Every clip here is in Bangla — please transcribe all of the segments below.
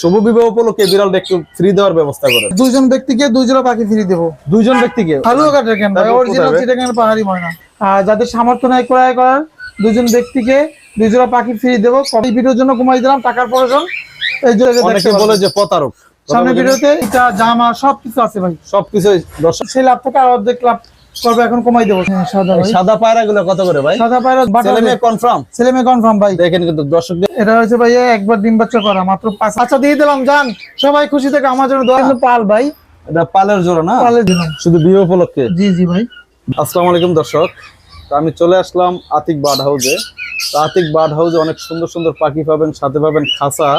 শুভ বিবাহ উপলক্ষে বিড়ালটা একটু ফ্রি দেওয়ার ব্যবস্থা দুইজন ব্যক্তিকে দুই জোড়া পাখি ফ্রি দেবো। দুইজন ব্যক্তিকে? অরিজিনাল চিটাগাং পাহাড়ি ময়না। আর যাদের সামর্থ্য নাই ক্রয় করার দুজন ব্যক্তিকে দুই জোড়া পাখি ফ্রি দেবো। এই ভিডিওর জন্য কমাই দিলাম টাকার প্রয়োজন। এই বলে যে প্রতারক। সামনে ভিডিওতে এটা জামা সবকিছু আছে ভাই। সবকিছু দর্শক সেই লাভ থেকে আর অর্ধেক লাভ করব এখন কমাই দেবো। হ্যাঁ, সাদা সাদা পায়রা গুলো কত করে ভাই? সাদা পায়রা ছেলে মেয়ে কনফার্ম ছেলে মেয়ে কনফার্ম ভাই। দেখেন কিন্তু দর্শকদের এটা হচ্ছে ভাই একবার ডিম বাচ্চা করা মাত্র পাঁচ আচ্ছা দিয়ে দিলাম জান সবাই খুশি থেকে আমার জন্য দোয়া পাল ভাই। এটা পালের জোড়া না? পালে দিলাম শুধু বিয়ে উপলক্ষে? জি জি ভাই। আসসালামু আলাইকুম দর্শক। তো আমি চলে আসলাম আতিক বার্ড হাউসে। আতিক বার্ড হাউসে অনেক সুন্দর সুন্দর পাখি পাবেন সাথে পাবেন খাসা।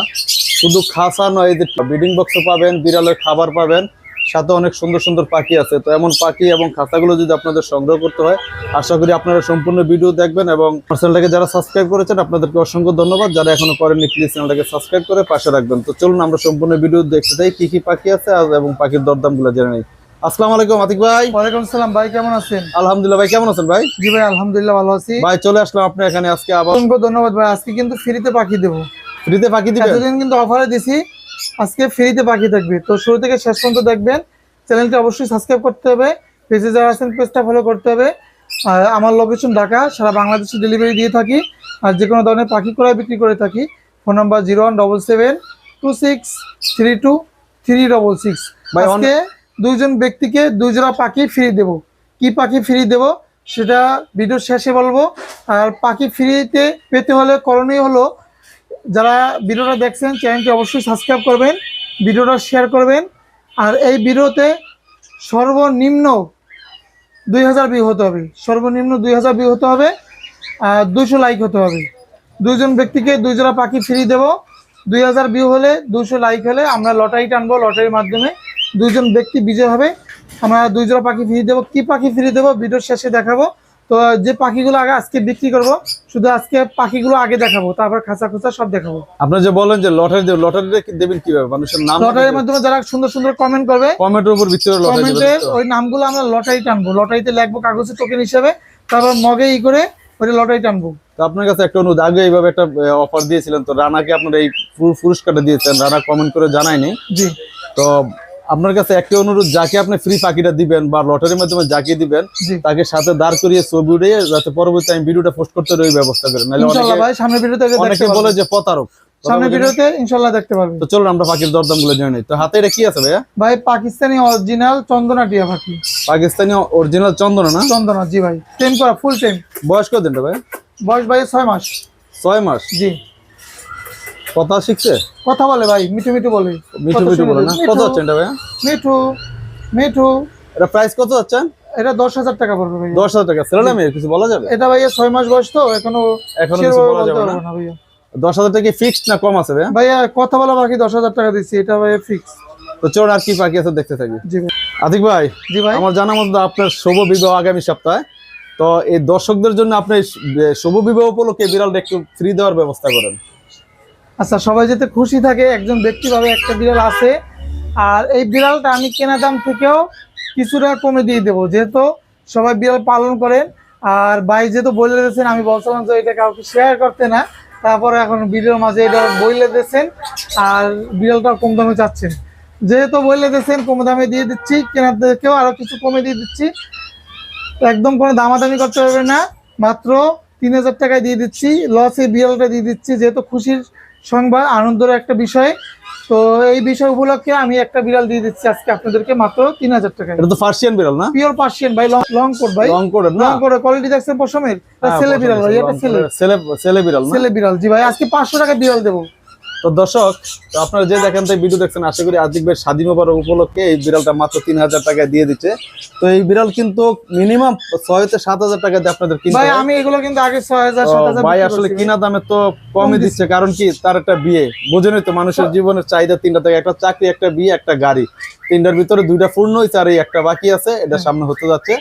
শুধু খাসা নয় এদের ব্রিডিং বক্স পাবেন বিড়ালের খাবার পাবেন। সাথে অনেক সুন্দর সুন্দর পাখি আছে। তো এমন পাখি এবং খাঁচাগুলো যদি আপনাদের সংগ্রহ করতে হয় আশা করি আপনারা সম্পূর্ণ ভিডিও দেখবেন এবং চ্যানেলটাকে যারা সাবস্ক্রাইব করেছেন আপনাদেরকে অসংখ্য ধন্যবাদ। যারা এখনও করেননি প্লিজ চ্যানেলটাকে সাবস্ক্রাইব করে পাশে রাখবেন। তো চলুন আমরা সম্পূর্ণ ভিডিও দেখতে চাই কি কি পাখি আছে এবং পাখির দরদামগুলো জেনে নিই। আসসালামু আলাইকুম আতিক ভাই। ওয়ালাইকুম সালাম ভাই কেমন আছেন? আলহামদুলিল্লাহ ভাই কেমন আছেন ভাই? জি ভাই আলহামদুলিল্লাহ ভালো আছি। ভাই চলে আসলাম আপনার এখানে আজকে আবার। অসংখ্য ধন্যবাদ ভাই। আজকে কিন্তু ফ্রিতে পাখি দেবো। ফ্রিতে পাখি দিবেন? এতদিন কিন্তু অফারে দিছি। আজকে ফ্রিতে পাখি থাকবে। তো শুরু থেকে শেষ পর্যন্ত দেখবেন। চ্যানেলটি অবশ্যই সাবস্ক্রাইব করতে হবে। পেজে যারা আছেন পেজটা ফলো করতে হবে। আর আমার লোকেশন ঢাকা সারা বাংলাদেশে ডেলিভারি দিয়ে থাকি। আর যে কোনো ধরনের পাখি ক্রয় বিক্রি করে থাকি। Phone number zero one double seven two six three two three double six আজকে দুইজন ব্যক্তিকে দুই জোড়া পাখি ফ্রি দেব। কি পাখি ফ্রি দেব? সেটা ভিডিওর শেষে বলব। আর পাখি ফ্রিতে পেতে হলে করণীয় হলো যারা ভিডিওটা দেখছেন, চ্যানেলটি অবশ্যই সাবস্ক্রাইব করবেন, ভিডিওটা শেয়ার করবেন। আর এই ভিডিওতে সর্বনিম্ন দুই হাজার ভিউ হতে হবে। সর্বনিম্ন দুই হাজার ভিউ হতে হবে, আর দুশো লাইক হতে হবে। দুজন ব্যক্তিকে দুই জোড়া পাখি ফ্রি দেব। দুই হাজার ভিউ হলে দুশো লাইক হলে আমরা লটারি টানবো লটারির মাধ্যমে দুজন ব্যক্তি বিজয় হবে। আমরা দুই জোড়া পাখি ফ্রি দেবো। কি পাখি ফ্রি দেবো? ভিডিওর শেষে দেখাবো। তো যে পাখিগুলো আগে আজকে বিক্রি করব শুধু আজকে পাখিগুলো আগে দেখাবো তারপর খাঁচা খোঁচা সব দেখাবো। আপনার যে বলেন যে লটারি দেবেন লটারিটা কি দেবেন কীভাবে? মানুষের নাম লটারির মাধ্যমে যারা সুন্দর সুন্দর কমেন্ট করবে কমেন্টের উপর ভিত্তি করে লটারি? ওই নামগুলো আমরা লটারি টানবো। লটারিতে লিখব কাগজে টোকেন হিসেবে তারপর মগে ই করে ওইটা লটারি টানবো। তো আপনার কাছে একটা অনুরোধ আগে এইভাবে একটা অফার দিয়েছিলেন তো রানাকে আপনার এই পুর- পুরস্কারটা দিয়েছেন রানা কমেন্ট করে জানায়নি। জি। তো আপনার কাছে একটা অনুরোধ যাকে আপনি ফ্রি পাখিটা দিবেন বা লটারির মাধ্যমে যাকে দিবেন তাকে সাথে দাঁড় করিয়ে ছবি উঠিয়ে যাতে পরবর্তী আমি ভিডিওটা পোস্ট করতে ওই ব্যবস্থা করেন ইনশাল্লাহ অনেকে সামনের ভিডিওতে অনেকে বলে যে প্রতারক। ভিডিওতে ইনশাল্লাহ দেখতে পারবে তো চলুন আমরা পাখির জেনে নিই। তো হাতে এটা কি আছে ভাইয়া? ভাই পাকিস্তানি অরিজিনাল চন্দনা টিয়া পাখি। পাকিস্তানি অরিজিনাল চন্দনা না? চন্দনা জি ভাই। করা ফুল বয়স কত ভাই বয়স ভাই ছয় মাস। ছয় মাস। জি। কথা শিখছে? কথা বলে ভাই মিঠু মিঠু বলে। মিঠু মিঠু বলে না? কত হচ্ছে এটা ভাইয়া মিঠু মিঠু। এটা প্রাইস কত যাচ্ছেন? এটা দশ হাজার টাকা পড়বে ভাই দশ হাজার টাকা। ছেলে না মেয়ে কিছু বলা যাবে? এটা ভাইয়া ছয় মাস বয়স তো এখনও এখনও কিছু বলা যাবে না। ভাইয়া। দশ হাজার টাকা ফিক্সড না কম আছে ভাইয়া? ভাইয়া কথা বলা বাকি দশ হাজার টাকা দিচ্ছি এটা ভাইয়া ফিক্স তো চলুন আর কি পাখি আছে দেখতে থাকি। জি ভাই। আতিক ভাই জি ভাই। আমার জানা মতো আপনার শুভ বিবাহ আগামী সপ্তাহে। তো এই দর্শকদের জন্য আপনি শুভ বিবাহ উপলক্ষে বিড়ালটা একটু ফ্রি দেওয়ার ব্যবস্থা করেন। আচ্ছা সবাই যাতে খুশি থাকে, একজন ব্যক্তিভাবে একটা বিড়াল আছে। আর এই বিড়ালটা আমি কেনা দাম থেকেও কিছুটা কমে দিয়ে দেবো, যেহেতু সবাই বিড়াল পালন করেন। আর ভাই যেহেতু বলে দিয়েছেন, আমি বলছিলাম যে এটা কাউকে শেয়ার করতে না। তারপরে এখন ভিডিওর মাঝে এটা বইলে দিয়েছেন, আর বিড়ালটা কম দামে চাচ্ছেন যেহেতু বইলে দিয়েছেন, কম দামে দিয়ে দিচ্ছি, কেনার থেকেও আরও কিছু কমে দিয়ে দিচ্ছি। একদম কোনো দামাদামি করতে পারবে না, মাত্র তিন হাজার টাকায় দিয়ে দিচ্ছি। লসে বিড়ালটা দিয়ে দিচ্ছি, যেহেতু খুশির সংবাদ আনন্দের একটা বিষয়। তো এই বিষয় উপলক্ষে আমি একটা বিড়াল দিয়ে দিচ্ছি আজকে আপনাদেরকে মাত্র তিন হাজার টাকা এটা তো ফার্সিয়ান বিড়াল না? পিওর পার্সিয়ান ভাই লং কোট ভাই। লং কোট না? লং কোট কোয়ালিটি দেখছেন পশমের হ্যাঁ, ছেলে বিড়াল ভাই এটা ছেলে। ছেলে ছেলে বিড়াল না? ছেলে বিড়াল। জি ভাই আজকে পাঁচশো টাকা বিড়াল দেবো। তো দর্শক তো আপনারা যে যেখান থেকে ভিডিও দেখছেন আশা করি আতিক ভাই স্বাধীন মোবারক উপলক্ষে এই বিড়ালটা মাত্র তিন হাজার টাকায় দিয়ে দিচ্ছে। তো এই বিড়াল কিন্তু মিনিমাম ছয় থেকে সাত হাজার টাকা দিয়ে আপনাদের কিনতে ভাই আমি এগুলো কিন্তু আগে ছয় হাজার ভাই আসলে কিনা দামে তো কমই কম দিচ্ছে কারণ কি তার একটা বিয়ে। বোঝেনই তো মানুষের জীবনের চাহিদা তিনটা থেকে একটা চাকরি একটা বিয়ে একটা গাড়ি। তিনটার ভিতরে দুইটা পূর্ণ হয়েছে আর এই একটা বাকি আছে এটা সামনে হতে যাচ্ছে।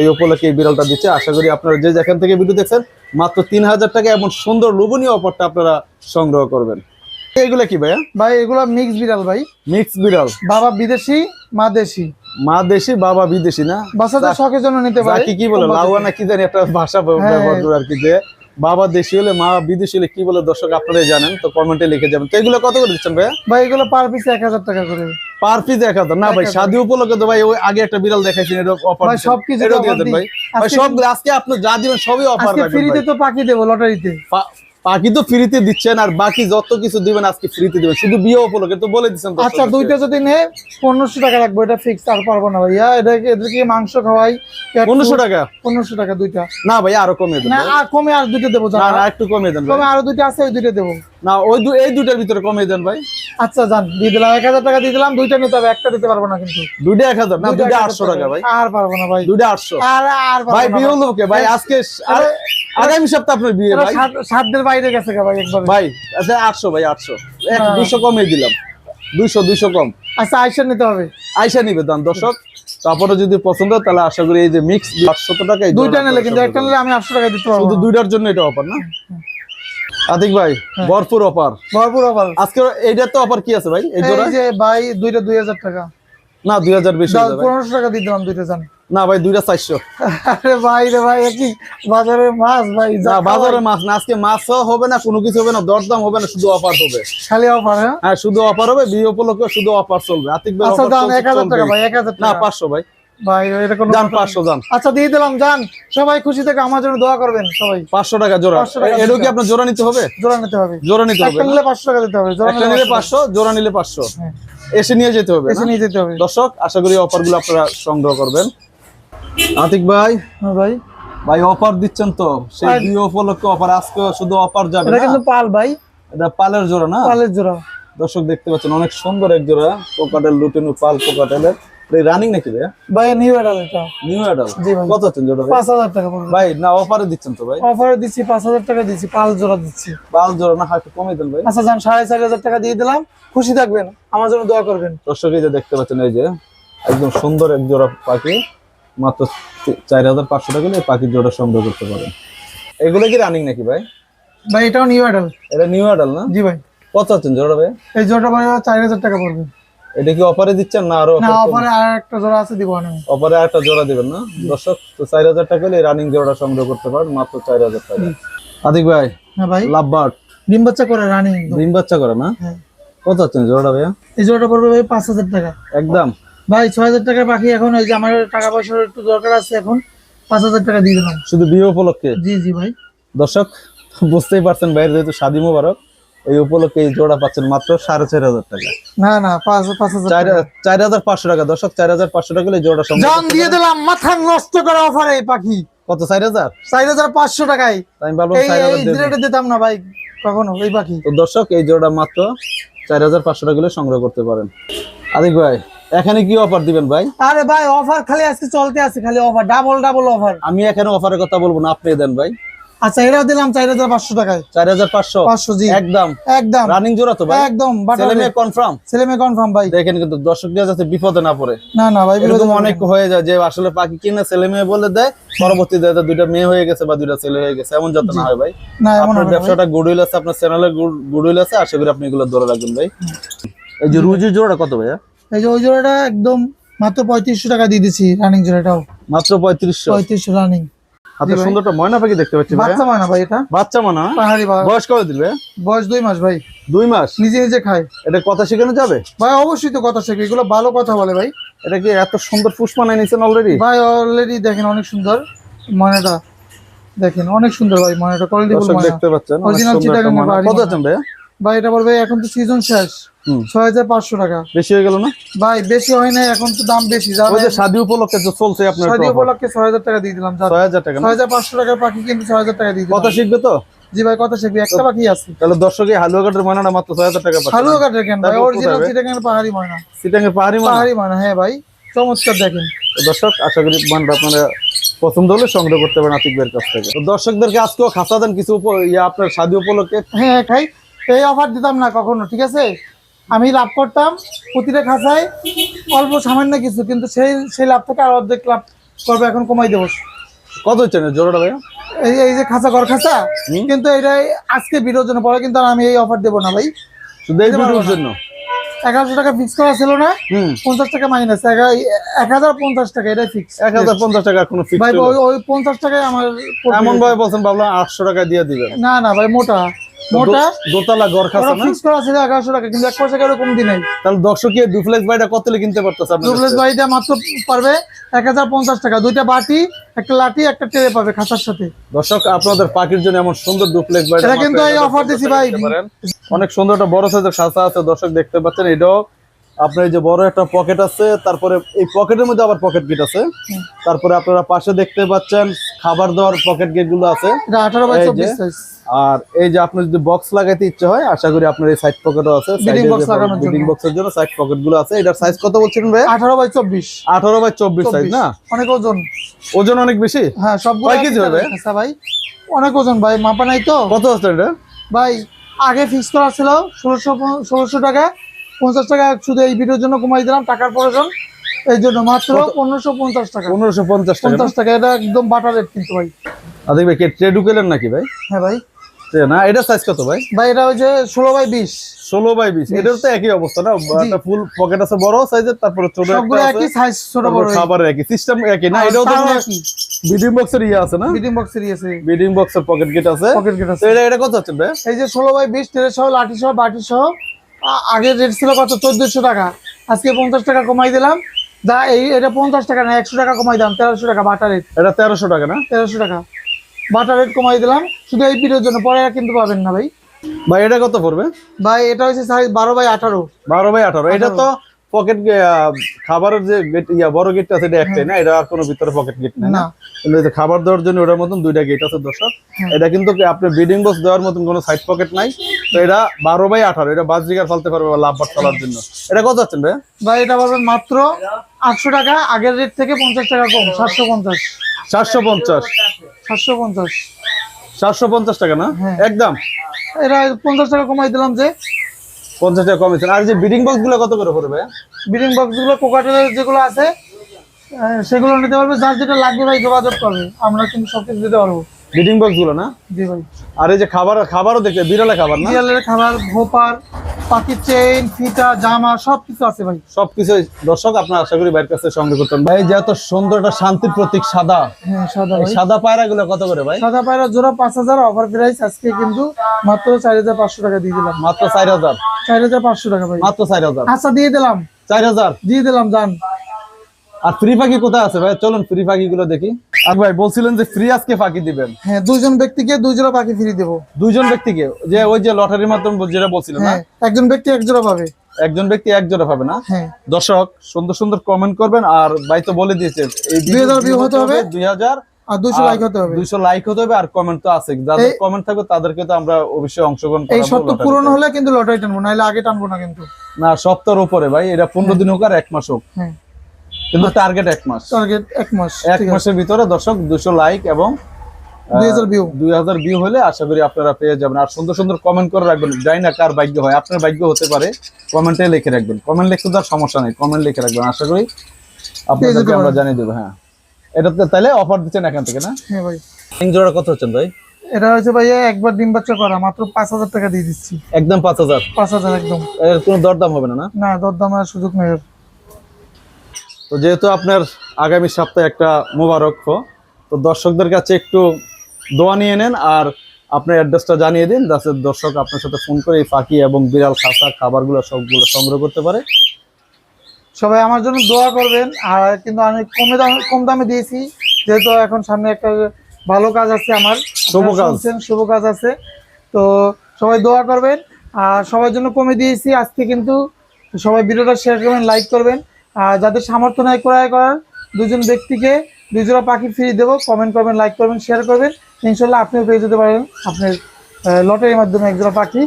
এই উপলক্ষে এই বিড়ালটা দিচ্ছে। আশা করি আপনারা যে যেখান থেকে ভিডিও দেখছেন মাত্র তিন হাজার টাকা এমন সুন্দর লোভনীয় অফারটা আপনারা সংগ্রহ করবেন। এইগুলা কি ভাইয়া? ভাই এগুলা মিক্স বিড়াল ভাই। মিক্স বিড়াল। বাবা বিদেশি মা দেশি। মা দেশি বাবা বিদেশি না? বাচ্চাদের শখের জন্য নিতে পারে। কি বলে লাউয়া না কি জানি একটা ভাষা হ্যাঁ। ব্যবহার করে আর কি যে বাবা দেশি হলে মা বিদেশি হলে কি বলে দর্শক আপনারাই জানেন তো কমেন্টে লিখে যাবেন। তো এগুলো কত করে দিচ্ছেন ভাইয়া? ভাই এগুলো পার পিস এক হাজার টাকা করে। পার পিস এক হাজার। না ভাই শাদি উপলক্ষে তো ভাই ওই আগে একটা বিড়াল দেখাইছেন এটা অফার ভাই, সবকিছু দিয়ে দেন ভাই। ভাই সব আজকে আপনি যা দিবেন সবই অফার আজকে ফ্রিতে তো পাখি দেবো লটারিতে পাখি তো ফ্রিতে দিচ্ছেন আর বাকি যত কিছু দিবেন আজকে ফ্রিতে দিবেন। শুধু বিয়ে উপলক্ষে তো বলে দিচ্ছেন আচ্ছা দুইটা যদি নে পনেরোশো টাকা রাখব এটা ফিক্স আর পারব না ভাইয়া। এটাকে এদেরকে মাংস খাওয়াই? পনেরোশো টাকা। পনেরোশো টাকা দুইটা। না ভাই আরও কমে দেবো না আর কমে আর দুইটা দেবো না একটু কমে দেন কমে আরও দুইটা আছে ওই দুইটা দেবো। না ওই এই দুটার ভিতরে কমিয়ে দেন ভাই। আচ্ছা জান দিয়ে দিলাম। এক হাজার টাকা দিয়ে দিলাম দুইটা নিতে হবে একটা দিতে পারব না কিন্তু। দুইটা এক হাজার না দুইটা আটশো টাকা ভাই। আর পারব না ভাই। দুইটা আটশো। আর আর ভাই বিয়ে হলো কে ভাই? আজকে আর আগামী সপ্তাহে আপনার বিয়ে ভাই? সাতদের বাইরে গেছে ভাই একবার? ভাই আচ্ছা আটশো ভাই আটশো। এক হ্যাঁ। দুশো কমিয়ে দিলাম। দুইশো দুইশো কম। আচ্ছা আইসা নিতে হবে। আইসা নিবেদন দর্শক। তারপরে যদি পছন্দ তাহলে আশা করি এই যে মিক্স আটশো টাকা দুইটা নিলে কিন্তু একটা নিলে আমি আটশো টাকা দিতে পারব শুধু। দুইটার জন্য এটা অফার না? আতিক ভাই হ্যাঁ। ভরপুর অফার ভরপুর আবার আজকে এইটার তো অফার কি আছে ভাই? এই জোড়া? এই যে ভাই দুইটা দুই হাজার টাকা। না দুই হাজার বেশি যাবে। পনেরোশো টাকা দিয়ে দিলাম দুইটা জান। না ভাই দুইটা চারশো। আরে ভাই রে ভাই একই বাজারের মাছ ভাই না বাজারে মাছ না আজকে মাছও হবে না কোনো কিছু হবে না দরদাম হবে না শুধু অফার হবে। খালি অফার হ্যাঁ? হ্যাঁ শুধু অফার হবে বিয়ে উপলক্ষে শুধু অফার চলবে। আতিক ভাই আচ্ছা দাম চলছে, এক হাজার টাকা ভাই এক হাজার না টাকা। পাঁচশো ভাই। ভাই যান যান। আচ্ছা দিয়ে দিলাম যান। সবাই খুশি থেকে আমার জন্য দোয়া করবেন সবাই। পাঁচশো টাকা জোড়া। এটাও কি জোড়া। আপনার জোড়া নিতে হবে? জোড়া নিতে হবে। জোড়া নিতে হবে একটা নিলে পাঁচশো টাকা দিতে হবে জোড়া নিলে জোড়া হ্যাঁ। এসে নিয়ে যেতে হবে এসে নিয়ে যেতে হবে। দর্শক আশা করি অফারগুলো আপনারা সংগ্রহ করবেন। আতিক ভাই? হ্যাঁ ভাই। ভাই অফার দিচ্ছেন তো। সেই উপলক্ষে অফার। আজকে শুধু অফার যাবে এটা কিন্তু পাল ভাই। এটা পালের জোড়া না? পালের জোড়া। দর্শক দেখতে পাচ্ছেন অনেক সুন্দর এক জোড়া। কোকাটেল লুটিনু পাল কোকাটেলের রানিং নাকি ভাই ভাই নিউ এটা। নিউ অ্যাডাল জি ভাই। কত আছেন জোড়া ভাই? পাঁচ হাজার টাকা পড়বে ভাই না অফারে দিচ্ছেন তো ভাই? অফারে দিচ্ছি পাঁচ হাজার টাকা দিচ্ছি পাল জোড়া দিচ্ছি। পাল জোড়া না হাতে কমে দেন ভাই। আচ্ছা যান টাকা দিয়ে দিলাম। খুশি থাকবেন আমার জন্য দোয়া করবেন। দর্শক এই যে দেখতে পাচ্ছেন এই যে একদম সুন্দর এক জোড়া পাখি। মাত্র তি- চার হাজার পাঁচশো টাকা দিয়ে পাখির জোড়া সংগ্রহ করতে পারেন। এগুলো কি রানিং নাকি ভাই? ভাই এটাও নিউ এডাল এটা নিউ অ্যাডাল না? জি ভাই। কত আছেন জোড়া ভাই? এই জোড়াটা ভাই চার হাজার টাকা পড়বে। এটা কি অফারে দিচ্ছেন না আরও না অফারে আর একটা জোড়া আছে দিব আমি। অফারে একটা জোড়া দিবেন না? দর্শক তো চার হাজার টাকা হলে রানিং জোড়া সংগ্রহ করতে পারেন মাত্র চার হাজার টাকা। আদিক ভাই হ্যাঁ ভাই। লাভবার্ড। ডিম বাচ্চা করে রানিং ডিম বাচ্চা করে না? হ্যাঁ। কত আছেন জোড়া ভাইয়া? এই জোড়াটা পড়বে ভাই পাঁচ হাজার টাকা। একদম। ভাই ছয় হাজার টাকার পাখি এখন ওই যে আমার টাকা পয়সার একটু দরকার আছে এখন পাঁচ হাজার টাকা দিয়ে দিলাম। শুধু বিয়ে উপলক্ষে? জি জি ভাই। দর্শক বুঝতেই পারছেন বাইরে যেহেতু শাদি মোবারক এই উপলক্ষে জোড়া পাচ্ছেন মাত্র সাড়ে চার হাজার টাকা। না না পাঁচ পাঁচ হাজার চার হাজার পাঁচশো টাকা দর্শক চার হাজার পাঁচশো টাকা এই জোড়া জান দিয়ে দিলাম মাথা নষ্ট করা অফার এই পাখি। কত চার হাজার? চার হাজার পাঁচশো টাকায়। আমি। রেটে দিতাম না ভাই কখনো এই পাখি। তো দর্শক এই জোড়া মাত্র চার হাজার পাঁচশো টাকা সংগ্রহ করতে পারেন। আদিক ভাই এখানে কি অফার দিবেন ভাই? আরে ভাই অফার খালি আজকে চলতে আছে খালি অফার ডাবল ডাবল অফার আমি এখানে অফারের কথা বলব না আপনি দেন ভাই। আচ্ছা দিলাম চার হাজার পাঁচশো টাকায়। চার হাজার পাঁচশো? পাঁচশো জি। একদম। একদম। রানিং জোড়া তো ভাই? একদম ছেলে মেয়ে কনফার্ম ছেলে মেয়ে কনফার্ম ভাই। দেখেন কিন্তু দর্শকরা যাতে বিপদে না পড়ে। না না ভাই এরকম অনেক হয়ে যায় যে আসলে পাখি কিনে ছেলে মেয়ে বলে দেয় পরবর্তীতে দুইটা মেয়ে হয়ে গেছে বা দুইটা ছেলে হয়ে গেছে এমন যাতে না হয় ভাই। না এমন আপনার হবে না ভাই। ব্যবসাটা গুডউইল আছে আপনার চ্যানেলে গুডউইল আছে আশা করি আপনি এগুলো ধরে রাখবেন ভাই। এই যে রুজির জোড়া কত ভাইয়া? এই যে ওই জোড়াটা একদম মাত্র পঁয়ত্রিশশো টাকা দিয়ে দিচ্ছি রানিং জোড়াটাও। মাত্র পঁয়ত্রিশশো? পঁয়ত্রিশশো রানিং হাতে সুন্দরটা ময়না পাখি দেখতে পাচ্ছি বাচ্চা ময়না ভাই এটা। বাচ্চা মনে হয় পাহাড়ি বয়স কবে দিবে? বয়স দুই মাস ভাই। দুই মাস? নিজে নিজে খায়। এটা কথা শেখানো যাবে? ভাই অবশ্যই তো কথা শেখে এগুলো ভালো কথা বলে ভাই। এটা কি এত সুন্দর পুষ্পানায় নিছেন অলরেডি ভাই অলরেডি দেখেন অনেক সুন্দর ময়নাটা। দেখেন অনেক সুন্দর ভাই ময়নাটা। কোয়ালিটি দেখতে পাচ্ছেন সুন্দর চিটাগাং ময়না। কত আছেন ভাইয়া? ভাই এটা বলবে এখন তো সিজন শেষ। ছয় হাজার পাঁচশো টাকা। বেশি হয়ে গেল না? ভাই বেশি হয় না এখন তো দাম বেশি শাদি উপলক্ষে চলছে আপনার ছয় উপলক্ষে ছয় হাজার টাকা দিয়ে দিলাম ছয় হাজার টাকা ছয় হাজার পাঁচশো টাকার পাখি কিন্তু ছয় হাজার টাকা দিয়ে কথা শিখবে তো? জি ভাই কথা শিখবি। একটা পাখি আছে। তাহলে দর্শকে হালুয়াঘাটের ময়নাটা মাত্র ছয় হাজার টাকা পাচ্ছে কেন ভাই? অরিজিনাল কোথায়? পাহাড়ি ময়না। সিটাঙ্গের পাহাড়ি পাহাড়ি ময়না হ্যাঁ ভাই। চমৎকার দেখেন। দর্শক আশা করি ময়নাটা আপনারা পছন্দ হলে সংগ্রহ করতে পারেন আতিকদের কাছ থেকে। তো দর্শকদেরকে আজকেও খাসা দেন কিছু আপনার শাদি উপলক্ষে। হ্যাঁ হ্যাঁ, খাই। এই অফার দিতাম না কখনো ঠিক আছে? আমি লাভ করতাম প্রতিটা খাঁচায় অল্প সামান্য কিছু কিন্তু সেই সেই লাভ থেকে আর অর্ধেক লাভ করব এখন কমাই দেবো। কত হচ্ছে না জোড়াটা ভাইয়া? এই এই যে খাঁচা ঘর খাঁচা কিন্তু এটাই আজকে ভিডিওর জন্য পরে কিন্তু আমি এই অফার দেবো না ভাই। ভিডিওর জন্য? এগারোশো টাকা ফিক্স করা ছিল না পঞ্চাশ টাকা মাইনাস এক হাজার পঞ্চাশ টাকা এটাই ফিক্স এক হাজার পঞ্চাশ টাকা কোনো ফিক্স ভাই ওই ওই পঞ্চাশ টাকায় আমার এমন ভাবে বলছেন ভাবলাম আটশো টাকা দিয়ে দিবেন। না না ভাই মোটা। মোটা দোতলা ঘর খাচ্ছে না? ফিক্স করা ছিল এগারোশো টাকা কিন্তু এক পয়সা করে কম দিন নাই। তাহলে দর্শক ডুপ্লেক্স বাড়িটা কত কিনতে পারতেছে আপনার ডুপ্লেস বাড়িটা মাত্র পারবে এক হাজার পঞ্চাশ টাকা। দুইটা বাটি একটা লাঠি একটা ট্রে পাবে খাসার সাথে। দর্শক আপনাদের পাখির জন্য এমন সুন্দর ডুপ্লেক্স বাড়ি এটা কিন্তু এই offer দিছি ভাই। অনেক সুন্দর একটা বড় সাইজের খাসা আছে দর্শক দেখতে পাচ্ছেন। এটাও আপনার এই যে বড় একটা পকেট আছে তারপরে এই পকেটের মধ্যে আবার পকেট গেট আছে। তারপরে আপনারা পাশে দেখতে পাচ্ছেন খাবার দেওয়ার পকেট গেটগুলো আছে। আর এই যে আপনার যদি বক্স লাগাইতে ইচ্ছে হয় আশা করি আপনার এই সাইড পকেটও আছে। বিডিং বক্সের জন্য। সাইড পকেটগুলো আছে। এটার সাইজ কত বলছেন ভাই আঠারো বাই চব্বিশ। আঠারো বাই চব্বিশ সাইজ না? অনেক ওজন। ওজন অনেক বেশি? হ্যাঁ সবগুলো কয় কেজি হবে? দামের ভাই অনেক ওজন ভাই মাপা নাই তো? কত আছে এটা? ভাই আগে ফিক্স করা ছিল ষোলোশো ষোলোশো টাকা। পঞ্চাশ টাকা শুধু এই ভিডিওর জন্য কমাই দিলাম টাকার প্রয়োজন। এই জন্য মাত্র? পনেরোশো পঞ্চাশ টাকা। পনেরোশো পঞ্চাশ টাকা পঞ্চাশ টাকা এটা একদম বাটার রেট কিন্তু ভাই। আদিক ভাই কে ট্রে ঢুকেলেন নাকি ভাই? হ্যাঁ ভাই। না? এটা সাইজ কত ভাই? ভাই এটা হচ্ছে ষোলো বাই বিশ। ষোলো বাই বিশ। এটার তো একই অবস্থা না? ফুল পকেট আছে বড় সাইজের তারপরে ছোট একই সাইজ ছোট বড় খাবার একই সিস্টেম একই না? এটাও তো বিডিং বক্সের ইয়ে আছে না? বিডিং বক্সের ইয়েছে বিডিং বক্সের পকেট গেট আছে। পকেট গেট আছে। এটা এটা কত আছে ভাই? এই যে ষোলো বাই বিশ তেরো সহ লাঠি সহ বাটি সহ আগের রেট ছিল কত? চোদ্দশো টাকা। আজকে পঞ্চাশ টাকা কমাই দিলাম। দা এই এটা পঞ্চাশ টাকা না একশো টাকা কমাই দিলাম তেরোশো টাকা বাটা রেট এটা তেরোশো টাকা না? তেরোশো টাকা। বাটা রেট কমাই দিলাম। শুধু এই পিডের জন্য পরে কিন্তু পাবেন না ভাই। ভাই এটা কত পড়বে? ভাই এটা হচ্ছে সাইজ বারো বাই আঠারো। বারো বাই আঠারো। এটা তো পকেট খাবারের যে গেট ইয়া বড় গেটটা আছে এটা একটাই না এটা আর কোনো ভিতরে পকেট গেট নেই না? কিন্তু খাবার দেওয়ার জন্য ওটার মতন দুইটা গেট আছে দর্শক। এটা কিন্তু আপনার বিডিং বক্স দেওয়ার মতন কোনো সাইড পকেট নাই? তো এটা বারো বাই আঠারো এটা বাজরিকার ফালতে পারবে বা লাভ চলার জন্য। এটা কত আছেন ভাই ভাই এটা পাবেন মাত্র আটশো টাকা আগের রেট থেকে পঞ্চাশ টাকা কম সাতশো পঞ্চাশ। চারশো পঞ্চাশ। সাতশো পঞ্চাশ। চারশো পঞ্চাশ টাকা না? হ্যাঁ। একদম। এটা পঞ্চাশ টাকা কমাই দিলাম যে পঞ্চাশ টাকা কমেছেন আর যে বিডিং বক্সগুলো কত করে পড়বে? বিডিং বক্সগুলো কোকাটেলের যেগুলো আছে সেগুলো নিতে পারবে যার যেটা লাগবে ভাই যোগাযোগ করবে। আমরা কিন্তু সব কিছু দিতে পারব। বিডিং বক্সগুলো না? জি ভাই। আর এই যে খাবার খাবারও দেখে বিড়ালে খাবার না? বিড়ালের খাবার ভোপার পাখির চেইন ফিতা জামা সব আছে ভাই। সবকিছু দর্শক আপনার আশা করি বাইরের কাছে সংগ্রহ করতেন ভাই যে এত সুন্দর একটা শান্তির প্রতীক সাদা। হ্যাঁ সাদা সাদা পায়রা গুলো কত করে ভাই? সাদা পায়রা জোড়া পাঁচ হাজার অফার প্রাইস আজকে কিন্তু মাত্র চার হাজার পাঁচশো টাকা দিয়ে দিলাম। মাত্র চার হাজার। চার হাজার পাঁচশো টাকা ভাই। মাত্র চার হাজার। আচ্ছা দিয়ে দিলাম। চার হাজার। দিয়ে দিলাম যান আর ফ্রি পাখি কোথায় আছে ভাই? চলুন ফ্রি পাখি গুলো দেখি। আর ভাই বলছিলেন যে ফ্রি আজকে পাখি দিবেন। হ্যাঁ দুইজন ব্যক্তিকে দুই জোড়া পাখি ফ্রি দেবো। দুইজন ব্যক্তিকে? যে ওই যে লটারির মাধ্যমে যেটা বলছিলেন না? হ্যাঁ একজন ব্যক্তি এক জোড়া পাবে। একজন ব্যক্তি এক জোড়া পাবে না? হ্যাঁ। দর্শক সুন্দর সুন্দর কমেন্ট করবেন। আর ভাই তো বলে দিয়েছে এই 2000 view হতে হবে। দুই হাজার আর লাইক হতে হবে। দুইশো লাইক হতে হবে আর কমেন্ট তো আছে। যাদের কমেন্ট থাকবে তাদেরকে তো আমরা অবশ্যই অংশগ্রহণ এই করাবো শর্ত পূরণ হলে কিন্তু লটারি টানবো নাহলে আগে টানবো না কিন্তু। না সপ্তাহের উপরে ভাই এটা পনেরো দিন হোক আর এক মাস হোক। হ্যাঁ। কিন্তু টার্গেট এক মাস। টার্গেট এক মাস এক মাসের ভিতরে দর্শক দুশো লাইক এবং দুই হাজার ভিউ দুই হাজার ভিউ হলে আশা করি আপনারা পেয়ে যাবেন। আর সুন্দর সুন্দর কমেন্ট করে রাখবেন জানি না কার ভাগ্য হয়। আপনার ভাগ্য হতে পারে কমেন্টে লিখে রাখবেন। কমেন্ট লিখতে তো আর সমস্যা নেই কমেন্ট লিখে রাখবেন। আশা করি আপনাদেরকে আমরা জানিয়ে দেবো হ্যাঁ। এটাতে তাহলে অফার দিচ্ছেন এখান থেকে না? হ্যাঁ ভাই। জোড়া কত হচ্ছেন ভাই? এটা হচ্ছে ভাইয়া একবার ডিম বাচ্চা করা মাত্র পাঁচ হাজার টাকা দিয়ে দিচ্ছি। একদম পাঁচ হাজার। পাঁচ হাজার একদম। এর কোনো দরদাম হবে না না? না দরদাম আর সুযোগ নেই। তো যেহেতু আপনার আগামী সপ্তাহে একটা মোবারক তো দর্শকদের কাছে একটু দোয়া নিয়ে নেন আর আপনার অ্যাড্রেসটা জানিয়ে দিন যাতে দর্শক আপনার সাথে ফোন করে এই পাখি এবং বিড়াল খাসা খাবারগুলো সবগুলো সংগ্রহ করতে পারে। সবাই আমার জন্য দোয়া করবেন আর কিন্তু আমি কমে দাম কম দামে দিয়েছি যেহেতু এখন সামনে একটা ভালো কাজ আছে আমার। শুভ কাজ। শুভ কাজ আছে। তো সবাই দোয়া করবেন আর সবার জন্য কমে দিয়েছি আজকে কিন্তু সবাই ভিডিওটা শেয়ার করবেন লাইক করবেন। যাদের সামর্থ্য নাই ক্রয় করার, দুজন ব্যক্তিকে দুই জোড়া পাখি ফ্রি দেবো। কমেন্ট করবেন লাইক করবেন শেয়ার করবেন। ইনশাল্লাহ আপনিও পেয়ে যেতে পারেন আপনার লটারির মাধ্যমে এক জোড়া পাখি।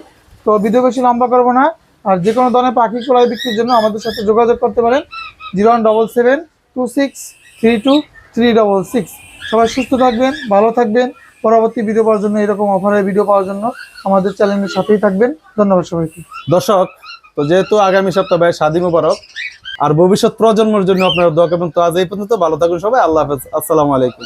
তো ভিডিও বেশি লম্বা করব না। আর যে কোনো ধরনের পাখি ক্রয় বিক্রির জন্য আমাদের সাথে যোগাযোগ করতে পারেন। Zero one double seven two six three two three double six. সবাই সুস্থ থাকবেন, ভালো থাকবেন। পরবর্তী ভিডিও পাওয়ার জন্য এরকম অফারের ভিডিও পাওয়ার জন্য আমাদের চ্যানেলের সাথেই থাকবেন। ধন্যবাদ সবাইকে। দর্শক, তো যেহেতু আগামী সপ্তাহে স্বাধীন মুবারক আর ভবিষ্যৎ প্রজন্মের জন্য আপনার দোয়া করবেন। তো আজ এই পর্যন্ত ভালো থাকুন সবাই। আল্লাহ হাফেজ। আসসালামু আলাইকুম।